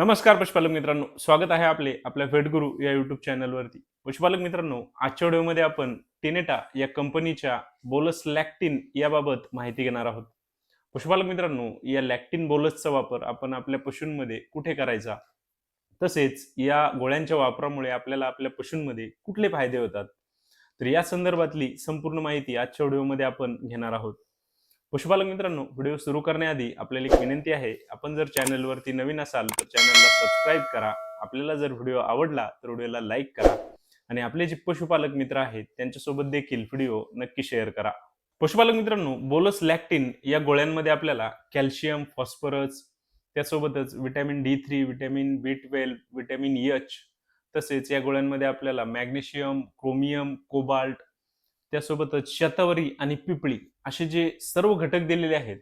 नमस्कार पशुपालक मित्रांनो स्वागत आहे आपले आपल्या भेटगुरु या युट्यूब चॅनलवरती पशुपालक मित्रांनो आजच्या व्हिडिओमध्ये आपण टिनेटा या कंपनीच्या बोलस लॅक्टिन याबाबत माहिती घेणार आहोत. पशुपालक मित्रांनो या लॅक्टिन बोलसचा वापर आपण आपल्या पशूंमध्ये कुठे करायचा? तसेच या गोळ्यांच्या वापरामुळे आपल्याला आपल्या पशूंमध्ये कुठले फायदे होतात? तर या संदर्भातली संपूर्ण माहिती आजच्या व्हिडिओमध्ये आपण घेणार आहोत. पशुपालक मित्रांनो व्हिडिओ सुरू करण्याआधी आपल्याला एक विनंती आहे आपण जर चॅनलवरती नवीन असाल तर चॅनलला सबस्क्राईब करा. आपल्याला जर व्हिडिओ आवडला तर व्हिडिओला लाईक करा. आणि आपले जे पशुपालक मित्र आहेत त्यांच्यासोबत देखील व्हिडिओ नक्की शेअर करा. पशुपालक मित्रांनो बोलस लॅक्टिन या गोळ्यांमध्ये आपल्याला कॅल्शियम फॉस्फरस त्यासोबतच vitamin D three vitamin B twelve vitamin H तसेच या गोळ्यांमध्ये आपल्याला मॅग्नेशियम क्रोमियम कोबाल्ट त्यासोबतच शतावरी आणि पिपळी असे जे सर्व घटक दिलेले आहेत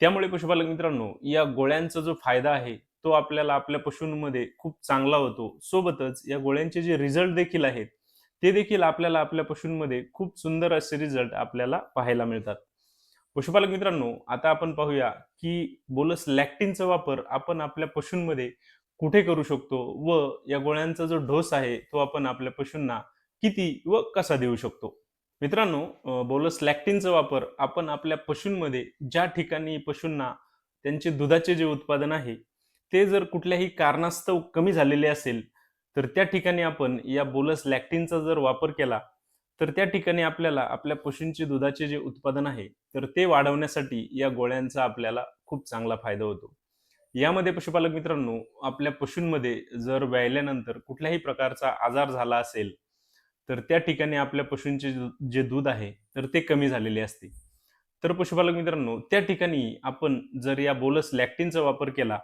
त्यामुळे पशुपालक मित्रांनो या गोळ्यांचा जो फायदा आहे तो आपल्याला आपल्या पशूंमध्ये खूप चांगला होतो. सोबतच या गोळ्यांचे जे रिझल्ट देखील आहेत ते देखील आपल्याला आपल्या पशूंमध्ये खूप सुंदर असे रिझल्ट आपल्याला पाहायला मिळतात. पशुपालक मित्रांनो आता आपण पाहूया की बोलस लॅक्टिनचा वापर आपण आपल्या पशूंमध्ये कुठे करू शकतो व या गोळ्यांचा जो डोस आहे तो आपण आपल्या पशूंना किती व कसा देऊ शकतो? मित्रांनो अ, बोलस लॅक्टिनचा वापर आपण आपल्या पशूंमध्ये ज्या ठिकाणी पशूंना त्यांचे दुधाचे जे उत्पादन आहे ते जर कुठल्याही कारणास्तव कमी झालेले असेल तर त्या ठिकाणी आपण या बोलस लॅक्टिनचा जर वापर केला तर त्या ठिकाणी आपल्याला आपल्या पशूंचे दुधाचे जे उत्पादन आहे तर ते वाढवण्यासाठी या गोळ्यांचा आपल्याला खूप चांगला फायदा होतो. यामध्ये पशुपालक मित्रांनो आपल्या पशूंमध्ये जर व्यायल्यानंतर कुठल्याही प्रकारचा आजार झाला असेल तर त्या ठिकाणी आपल्या पशूंचे जे- दूध आहे तर ते कमी झालेले असते. तर पशुपालक मित्रांनो त्या ठिकाणी आपण जर या बोलस लॅक्टिनचा वापर केला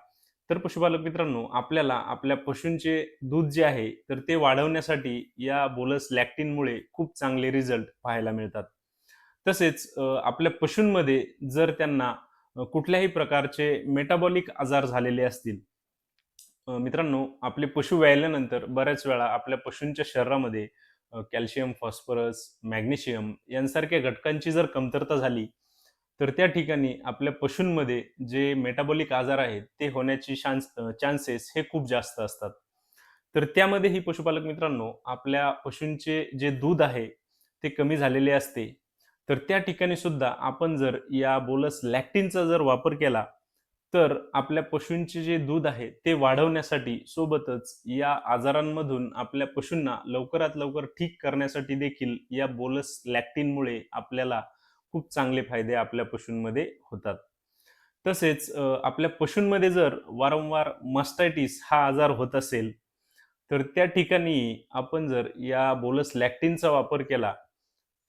तर पशुपालक मित्रांनो आपल्याला आपल्या पशूंचे दूध जे आहे तर ते वाढवण्यासाठी या बोलस लॅक्टिनमुळे खूप चांगले रिझल्ट पाहायला मिळतात. तसेच आपल्या पशूंमध्ये जर त्यांना कुठल्याही प्रकारचे मेटाबॉलिक आजार झालेले असतील मित्रांनो आपले पशु व्यायल्यानंतर बऱ्याच वेळा आपल्या पशूंच्या शरीरामध्ये कॅल्शियम फॉस्फरस मॅग्नेशियम यांसारख्या घटकांची जर कमतरता झाली तर त्या ठिकाणी आपल्या पशूंमध्ये जे मेटाबॉलिक आजार आहेत ते होण्याची शान्स चान्सेस हे खूप जास्त असतात. तर त्यामध्येही पशुपालक मित्रांनो आपल्या पशूंचे जे दूध आहे ते कमी झालेले असते. तर त्या ठिकाणी सुद्धा आपण जर या बोलस लॅक्टिनचा जर वापर केला तर आपल्या पशूंचे जे दूध आहे ते वाढवण्यासाठी सोबतच या आजारांमधून आपल्या पशूंना लवकरात लवकर ठीक करण्यासाठी देखील या बोलस लॅक्टिनमुळे आपल्याला खूप चांगले फायदे आपल्या पशूंमध्ये होतात. तसेच आपल्या पशूंमध्ये जर वारंवार मस्टायटिस हा आजार होत असेल तर त्या ठिकाणी आपण जर या बोलस लॅक्टिनचा वापर केला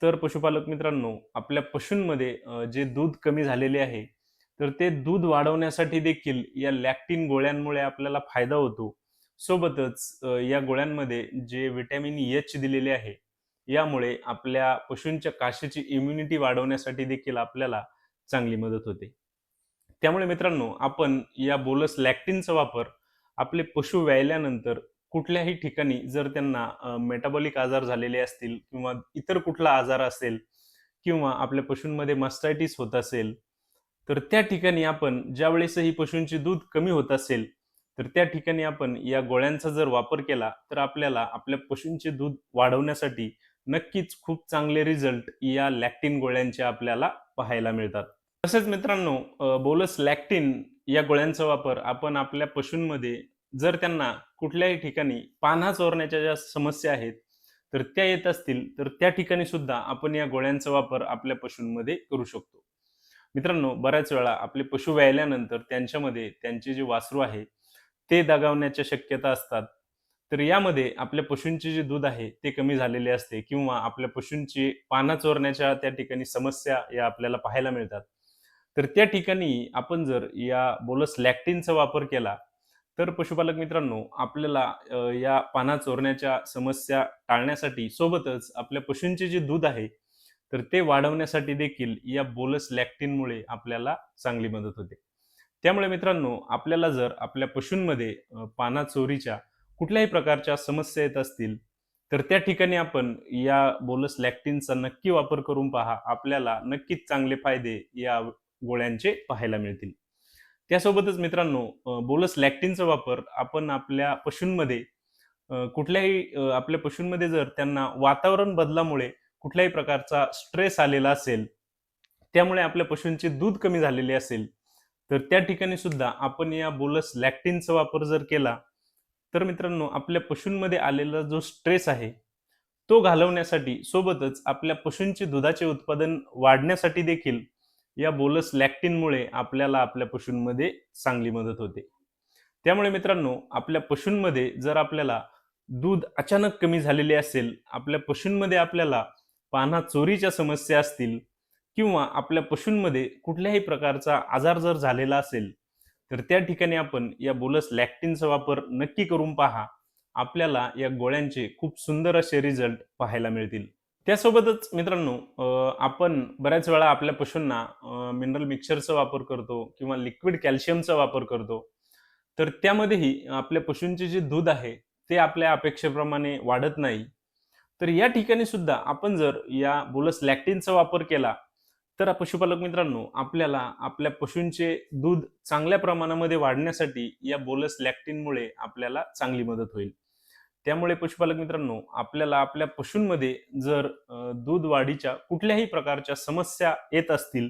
तर पशुपालक मित्रांनो आपल्या पशूंमध्ये जे दूध कमी झालेले आहे तर ते दूध वाढवण्यासाठी देखील या लॅक्टिन गोळ्यांमुळे आपल्याला फायदा होतो. सोबतच या गोळ्यांमध्ये जे विटॅमिन एच दिलेले आहे यामुळे आपल्या पशूंच्या काशीची इम्युनिटी वाढवण्यासाठी देखील आपल्याला चांगली मदत होते. त्यामुळे मित्रांनो आपण या बोलस लॅक्टिनचा वापर आपले पशु व्यायल्यानंतर कुठल्याही ठिकाणी जर त्यांना मेटाबॉलिक आजार झालेले असतील किंवा इतर कुठला आजार असेल किंवा आपल्या पशूंमध्ये मस्टायटिस होत असेल तर त्या ठिकाणी आपण ज्या ही पशूंचे दूध कमी होत असेल तर त्या ठिकाणी आपण या गोळ्यांचा जर वापर केला तर आपल्याला आपल्या पशूंचे दूध वाढवण्यासाठी नक्कीच खूप चांगले रिझल्ट या लॅक्टिन गोळ्यांचे आपल्याला पाहायला मिळतात. तसेच मित्रांनो बोलस लॅक्टिन या गोळ्यांचा वापर आपण आपल्या पशूंमध्ये जर त्यांना कुठल्याही ठिकाणी पान्हा चोरण्याच्या ज्या समस्या आहेत तर त्या येत असतील तर त्या ठिकाणी सुद्धा आपण या गोळ्यांचा वापर आपल्या पशूंमध्ये करू शकतो. मित्रांनो बऱ्याच वेळा आपले पशु व्यायल्यानंतर त्यांच्यामध्ये त्यांचे जे वासरू आहे ते दगावण्याच्या शक्यता असतात. तर यामध्ये आपल्या पशूंचे जे दूध आहे ते कमी झालेले असते किंवा आपल्या पशूंची पाना चोरण्याच्या त्या ठिकाणी समस्या या आपल्याला पाहायला मिळतात. तर त्या ठिकाणी आपण जर या बोलस लॅक्टिनचा वापर केला तर पशुपालक मित्रांनो आपल्याला या पाना चोरण्याच्या समस्या टाळण्यासाठी सोबतच आपल्या पशूंचे जे दूध आहे तर ते वाढवण्यासाठी देखील या बोलस लॅक्टिनमुळे आपल्याला चांगली मदत होते. त्यामुळे मित्रांनो आपल्याला जर आपल्या पशूंमध्ये पाना चोरीच्या कुठल्याही प्रकारच्या समस्या येत असतील तर त्या ठिकाणी आपण या बोलस लॅक्टिनचा नक्की वापर करून पहा. आपल्याला नक्कीच चांगले फायदे या गोळ्यांचे पाहायला मिळतील. त्यासोबतच मित्रांनो बोलस लॅक्टिनचा वापर आपण आपल्या पशूंमध्ये कुठल्याही आपल्या पशूंमध्ये जर त्यांना वातावरण बदलामुळे कुठल्याही प्रकारचा स्ट्रेस आलेला असेल त्यामुळे आपल्या पशूंचे दूध कमी झालेले असेल तर त्या ठिकाणी सुद्धा आपण या बोलस लॅक्टिनचा वापर जर केला तर मित्रांनो आपल्या पशूंमध्ये आलेला जो स्ट्रेस आहे तो घालवण्यासाठी सोबतच आपल्या पशूंचे दुधाचे उत्पादन वाढण्यासाठी देखील या बोलस लॅक्टिनमुळे आपल्याला आपल्या पशूंमध्ये चांगली मदत होते. त्यामुळे मित्रांनो आपल्या पशूंमध्ये जर आपल्याला दूध अचानक कमी झालेले असेल आपल्या पशूंमध्ये आपल्याला पाना चोरीच्या समस्या असतील किंवा आपल्या पशूंमध्ये कुठल्याही प्रकारचा आजार जर झालेला असेल तर त्या ठिकाणी आपण या बोलस लॅक्टिनचा वापर नक्की करून पहा. आपल्याला या गोळ्यांचे खूप सुंदर असे रिझल्ट पाहायला मिळतील. त्यासोबतच मित्रांनो आपण बऱ्याच वेळा आपल्या पशूंना मिनरल मिक्सरचा वापर करतो किंवा लिक्विड कॅल्शियमचा वापर करतो. तर त्यामध्येही आपल्या पशूंचे जे दूध आहे ते आपल्या अपेक्षेप्रमाणे वाढत नाही. तर या ठिकाणी सुद्धा आपण जर या बोलस लॅक्टिनचा वापर केला तर पशुपालक मित्रांनो आपल्याला आपल्या पशूंचे दूध चांगल्या प्रमाणामध्ये वाढण्यासाठी या बोलस लॅक्टिनमुळे आपल्याला चांगली मदत होईल. त्यामुळे पशुपालक मित्रांनो आपल्याला आपल्या पशूंमध्ये जर दूध वाढीच्या कुठल्याही प्रकारच्या समस्या येत असतील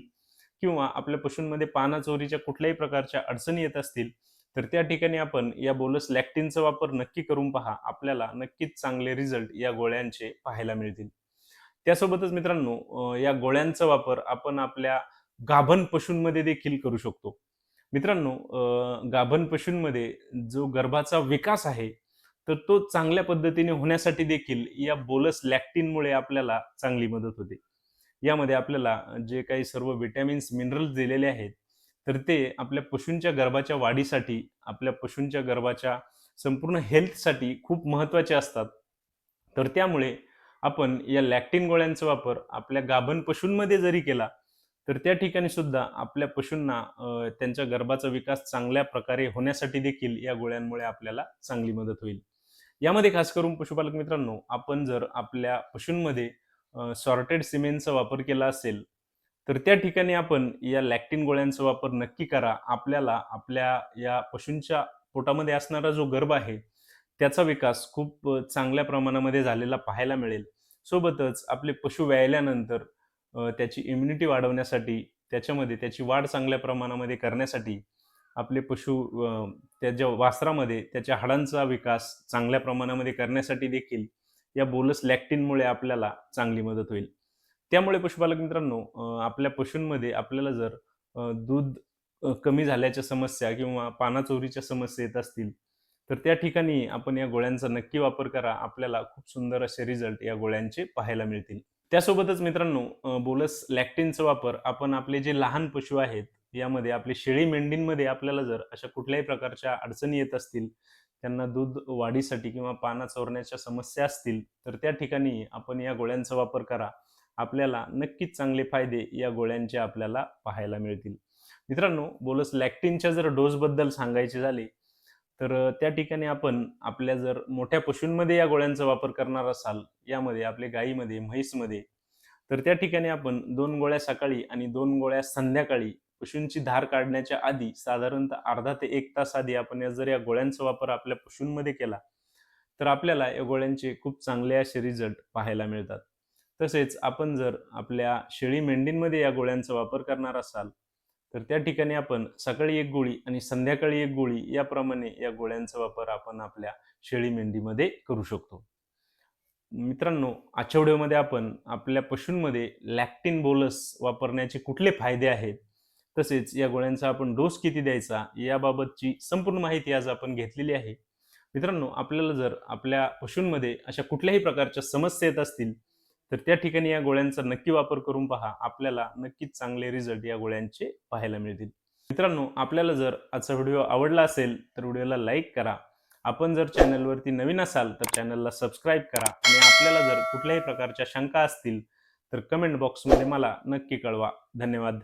किंवा आपल्या पशूंमध्ये पानाचोरीच्या कुठल्याही प्रकारच्या अडचणी येत असतील तर त्या ठिकाणी आपण या बोलस लॅक्टिनचा वापर नक्की करून पहा. आपल्याला नक्कीच चांगले रिझल्ट या गोळ्यांचे पाहायला मिळतील. त्यासोबतच मित्रांनो या गोळ्यांचा वापर आपण आपल्या गाभण पशूंमध्ये देखील करू शकतो. मित्रांनो गाभण पशूंमध्ये जो गर्भाचा विकास आहे तर तो चांगल्या पद्धतीने होण्यासाठी देखील या बोलस लॅक्टिनमुळे आपल्याला चांगली मदत होते. यामध्ये आपल्याला जे काही सर्व विटॅमिन्स मिनरल्स दिलेले आहेत तर ते आपल्या पशूंच्या गर्भाच्या वाढीसाठी आपल्या पशूंच्या गर्भाच्या संपूर्ण हेल्थसाठी खूप महत्त्वाचे असतात. तर त्यामुळे आपण या लॅक्टिन गोळ्यांचा वापर आपल्या गाभण पशूंमध्ये जरी केला तर त्या ठिकाणी सुद्धा आपल्या पशूंना त्यांच्या गर्भाचा विकास चांगल्या प्रकारे होण्यासाठी देखील या गोळ्यांमुळे आपल्याला चांगली मदत होईल. यामध्ये खास करून पशुपालक मित्रांनो आपण जर आपल्या पशूंमध्ये सॉर्टेड सिमेंटचा वापर केला असेल तर त्या ठिकाणी आपण या लॅक्टिन गोळ्यांचा वापर नक्की करा. आपल्याला आपल्या या पशूंच्या पोटामध्ये असणारा जो गर्भ आहे त्याचा विकास खूप चांगल्या प्रमाणामध्ये झालेला पाहायला मिळेल. सोबतच आपले पशु व्यायल्यानंतर त्याची इम्युनिटी वाढवण्यासाठी त्याच्यामध्ये त्याची वाढ चांगल्या प्रमाणामध्ये करण्यासाठी आपले पशु त्याच्या वासरामध्ये त्याच्या हाडांचा विकास चांगल्या प्रमाणामध्ये करण्यासाठी देखील या बोलस लॅक्टिनमुळे आपल्याला चांगली मदत होईल. त्यामुळे पशुपालक मित्रांनो आपल्या पशूंमध्ये आपल्याला जर दूध कमी झाल्याच्या समस्या किंवा पानाचोरीच्या समस्या येत असतील तर त्या ठिकाणी आपण या गोळ्यांचा नक्की वापर करा. आपल्याला खूप सुंदर असे रिझल्ट या गोळ्यांचे पाहायला मिळतील. त्यासोबतच मित्रांनो बोलस लॅक्टिनचा वापर. आपण आपले जे लहान पशु आहेत यामध्ये आपले शेळी मेंढींमध्ये आपल्याला जर अशा कुठल्याही प्रकारच्या अडचणी येत असतील त्यांना दूध वाढीसाठी किंवा पाना चोरण्याच्या समस्या असतील तर त्या ठिकाणी आपण या गोळ्यांचा वापर करा. आपल्याला नक्कीच चांगले फायदे या गोळ्यांचे आपल्याला पाहायला मिळतील. मित्रांनो बोलस लॅक्टिनच्या जर डोसबद्दल सांगायचे झाले तर त्या ठिकाणी आपण आपल्या जर मोठ्या पशूंमध्ये या गोळ्यांचा वापर करणार असाल यामध्ये आपले गायीमध्ये म्हैसमध्ये तर त्या ठिकाणी आपण दोन गोळ्या सकाळी आणि दोन गोळ्या संध्याकाळी पशूंची धार काढण्याच्या आधी साधारणतः अर्धा ते एक तास आधी आपण या जर या गोळ्यांचा वापर आपल्या पशूंमध्ये केला तर आपल्याला या गोळ्यांचे खूप चांगले असे रिझल्ट पाहायला मिळतात. तसेच आपण जर आपल्या शेळी मेंढींमध्ये या गोळ्यांचा वापर करणार असाल तर त्या ठिकाणी आपण सकाळी एक गोळी आणि संध्याकाळी एक गोळी याप्रमाणे या गोळ्यांचा वापर आपण आपल्या शेळी मेंढीमध्ये करू शकतो. मित्रांनो आजच्या व्हिडिओमध्ये आपण आपल्या पशूंमध्ये लॅक्टिन बोलस वापरण्याचे कुठले फायदे आहेत तसेच या गोळ्यांचा आपण डोस किती द्यायचा याबाबतची संपूर्ण माहिती आज आपण घेतलेली आहे. मित्रांनो आपल्याला जर आपल्या पशूंमध्ये अशा कुठल्याही प्रकारच्या समस्या येत असतील तर त्या ठिकाणी या गोळ्यांचा नक्की वापर करून पहा आपल्याला नक्कीच चांगले रिझल्ट या गोळ्यांचे पाहायला मिळतील. मित्रांनो आपल्याला जर आजचा व्हिडिओ आवडला असेल तर व्हिडिओला लाईक करा. आपण जर चॅनलवरती नवीन असाल तर चॅनलला सबस्क्राईब करा. आणि आपल्याला जर कुठल्याही प्रकारच्या शंका असतील तर कमेंट बॉक्समध्ये मला नक्की कळवा. धन्यवाद.